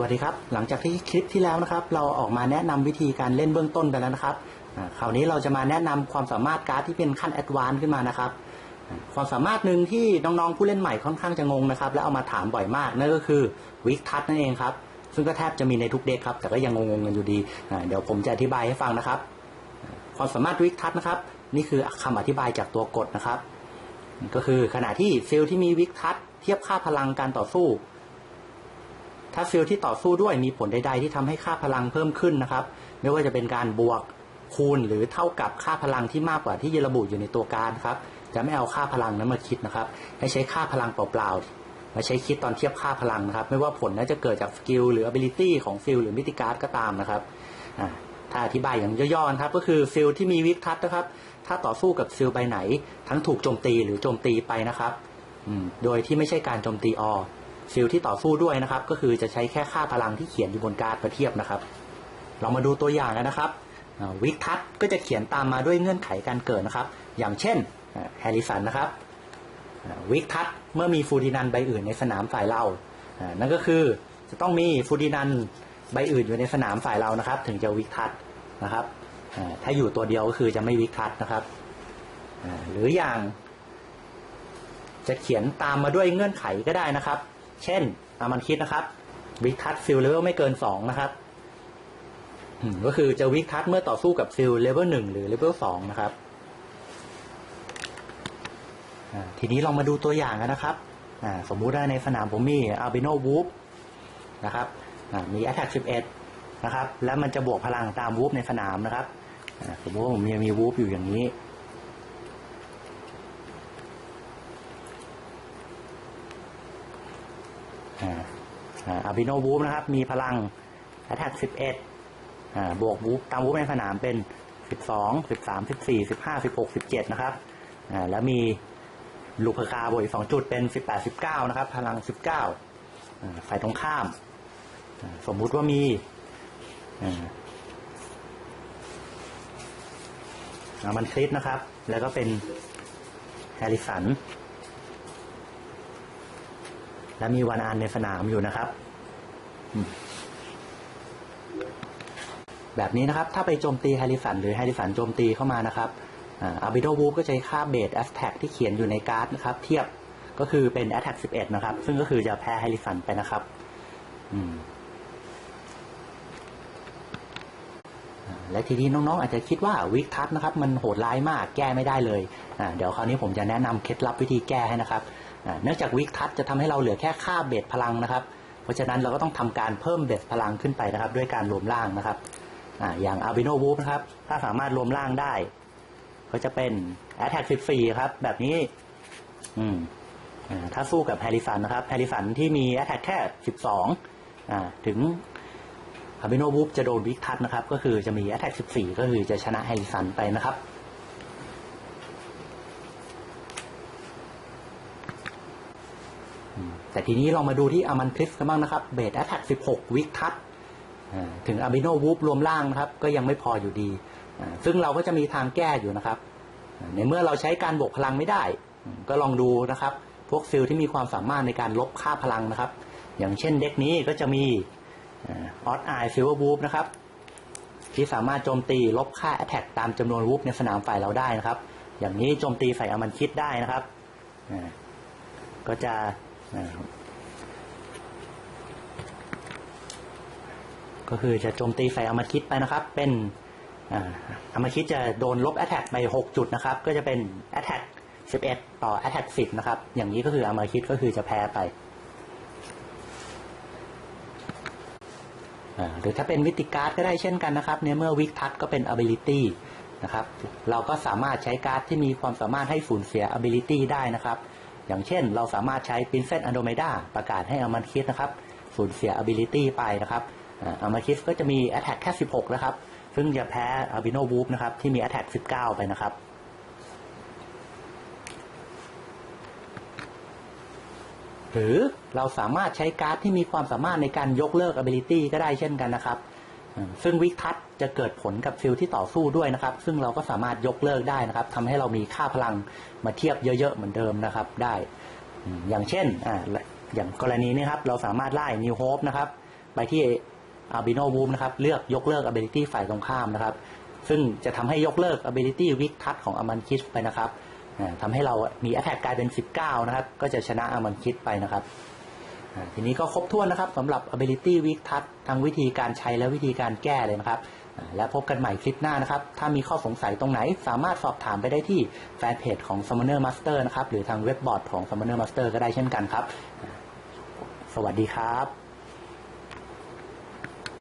วัสดีครับ หลังจากที่คลิปที่แล้วนะครับ เราออกมาแนะนำวิธีการเล่นเบื้องต้นไปแล้วนะครับคราวนี้เราจะมาแนะนำความสามารถการ์ดที่เป็นขั้นแอดวานซ์ขึ้นมานะครับ ความสามารถหนึ่งที่น้องๆผู้เล่นใหม่ค่อนข้างจะงงนะครับ และเอามาถามบ่อยมากนั่นก็คือวิกทัชนั่นเองครับ ซึ่งก็แทบจะมีในทุกเด็กครับ แต่ก็ยังงงๆกันอยู่ดี เดี๋ยวผมจะอธิบายให้ฟังนะครับ ความสามารถวิกทัชนะครับ นี่คือคำอธิบายจากตัวกฎนะครับ ก็คือขณะที่ฟิลที่มีวิกทัชเทียบค่าพลังการต่อสู้ ถ้าฟิลที่ต่อสู้ด้วยมีผลใดๆที่ทำให้ค่าพลังเพิ่มขึ้นนะครับ ไม่ว่าจะเป็นการบวกคูณหรือเท่ากับค่าพลังที่มากกว่าที่ระบุอยู่ในตัวการครับ จะไม่เอาค่าพลังนั้นมาคิดนะครับ ให้ใช้ค่าพลังเปล่าๆ มาใช้คิดตอนเทียบค่าพลังนะครับ ไม่ว่าผลนั้นจะเกิดจากสกิลหรือ ability ของฟิลหรือมิติการ์ดก็ตามนะครับถ้าอธิบายอย่างย่อๆครับก็คือฟิลที่มีวิกทัศนะครับ ถ้าต่อสู้กับฟิลใบไหน ทั้งถูกโจมตีหรือโจมตีไปนะครับโดยที่ไม่ใช่การโจมตีออ ฟิลที่ต่อสู้ด้วยนะครับ ก็คือจะใช้แค่ค่าพลังที่เขียนอยู่บนการ์ดมาเทียบนะครับ เรามาดูตัวอย่างกันนะครับวิกทัศก็จะเขียนตามมาด้วยเงื่อนไขการเกิดนะครับ อย่างเช่นแฮร์ริสันนะครับวิกทัศเมื่อมีฟูดินันใบอื่นในสนามฝ่ายเราอ่านั่นก็คือจะต้องมีฟูดินันใบอื่นอยู่ในสนามฝ่ายเรานะครับ ถึงจะวิกทัศนะครับอ่าถ้าอยู่ตัวเดียวก็คือจะไม่วิกทัศนะครับอ่าหรืออย่างจะเขียนตามมาด้วยเงื่อนไขก็ได้นะครับ เช่นอามันคิดนะครับวิกทัศฟิลเลเวลไม่เกินสองนะครับก็คือจะวิกทัศเมื่อต่อสู้กับฟิลเลเวลหนึ่งหรือเลเวลสองนะครับทีนี้ลองมาดูตัวอย่างกันนะครับสมมุติว่าในสนามผมมีอาร์บิโนวูฟนะครับอ่ามี Attack 11นะครับ แล้วมันจะบวกพลังตามวูฟในสนามนะครับสมมติว่าผมยังมีวูฟอยู่อย่างนี้ อาบิโนบูฟนะครับ มีพลังแอตแทกสิบเอ็ดบวกบูฟตามบูฟในสนามเป็นสิบสองสิบสามสิบสี่สิบห้าสิบหกสิบเจ็ดนะครับแล้วมีลูกคาบวกอีกสองจุดเป็นสิบแปดสิบเก้านะครับ พลังสิบเก้าสายตรงข้าม สมมุติว่ามีมันคลิปนะครับ แล้วก็เป็นแฮริสัน และมีวันอันในสนามอยู่นะครับ แบบนี้นะครับ ถ้าไปโจมตีแฮริสันหรือแฮริสันโจมตีเข้ามานะครับอาร์บิโดวูฟก็จะใช้ค่าเบสแอสแท็กที่เขียนอยู่ในการ์ดนะครับ เทียบก็คือเป็น a t t a c k 11นะครับ ซึ่งก็คือจะแพ้แฮริสันไปนะครับและทีนี้น้องๆ อาจจะคิดว่าวิกทัศนะครับ มันโหดร้ายมากแก้ไม่ได้เลย เดี๋ยวคราวนี้ผมจะแนะนำเคล็ดลับวิธีแก้ให้นะครับ เนื่องจากวิกทัชจะทำให้เราเหลือแค่ค่าเบสพลังนะครับ เพราะฉะนั้นเราก็ต้องทำการเพิ่มเบสพลังขึ้นไปนะครับ ด้วยการรวมร่างนะครับออย่าง a r b i n o w o o f นะครับ ถ้าสามารถรวมร่างได้ ก็จะเป็น Attack 14ครับ แบบนี้ อืมถ้าสู้กับแฮร์ริสันนะครับแฮร์ริสันที่มี Attack แค่12อ่าถึง a r b i n o w o o f จะโดนวิกทัชนะครับ ก็คือจะมี Attack 14ก็คือจะชนะแฮร์ริสันไปนะครับ แต่ทีนี้เรามาดูที่อามันคลิฟกันบ้างนะครับเบสแอตแทก16วิกทัชถึงอาบิโนวูฟรวมล่างนะครับ ก็ยังไม่พออยู่ดี ซึ่งเราก็จะมีทางแก้อยู่นะครับ ในเมื่อเราใช้การบวกพลังไม่ได้ ก็ลองดูนะครับ พวกฟิลที่มีความสามารถในการลบค่าพลังนะครับ อย่างเช่นเด็กนี้ก็จะมีออสไอซิลเวอร์วูฟนะครับ ที่สามารถโจมตีลบค่าแอตแทกตามจำนวนวูฟในสนามฝ่ายเราได้นะครับ อย่างนี้โจมตีใส่อามันคิดได้นะครับ ก็จะ นะครับก็คือจะโจมตีใส่อามาคิดไปนะครับ เป็นอาอามาคิดจะโดนลบ Attack ไป 6 จุดนะครับ ก็จะเป็น Attack 11 ต่อ Attack 10 นะครับ อย่างนี้ก็คืออามาคิดก็คือจะแพ้ไป หรือถ้าเป็นวิติการ์ดก็ได้เช่นกันนะครับในเมื่อวิกทัศก็เป็น ability นะครับ เราก็สามารถใช้การ์ดที่มีความสามารถให้สูญเสีย ability ได้นะครับ อย่างเช่น เราสามารถใช้ Princess Andromeda ประกาศให้อามันคิดนะครับสูญเสีย ability ไปนะครับอามาคิดก็จะมี attack แค่ 16 นะครับ ซึ่งจะแพ้ Albino Wolf นะครับ ที่มี attack 19 ไปนะครับ หรือเราสามารถใช้การ์ดที่มีความสามารถในการยกเลิก ability ก็ได้เช่นกันนะครับ ซึ่งวิกทัศ จะเกิดผลกับฟิลที่ต่อสู้ด้วยนะครับ ซึ่งเราก็สามารถยกเลิกได้นะครับทำให้เรามีค่าพลังมาเทียบเยอะๆเหมือนเดิมนะครับ ได้ อย่างเช่นอ่าอย่างกรณีนี้ครับ เราสามารถไล่ New Hope นะครับ ไปที่ Albino w o o m นะครับ เลือกยกเลิก ability ฝ่ายตรงข้ามนะครับ ซึ่งจะทำให้ยกเลิก ability weak touch ของ a m a n k i s ไปนะครับอ่าทำให้เรามี attack กลายเป็น 19 นะครับ ก็จะชนะ a m a n k i s ไปนะครับทีนี้ก็ครบถ้วนนะครับสำหรับ ability weak touch ทั้งวิธีการใช้และวิธีการแก้เลยนะครับ และพบกันใหม่คลิปหน้านะครับ ถ้ามีข้อสงสัยตรงไหน สามารถสอบถามไปได้ที่แฟนเพจของ Summoner Master นะครับ หรือทางเว็บบอร์ดของ Summoner Master ก็ได้เช่นกันครับ สวัสดีครับ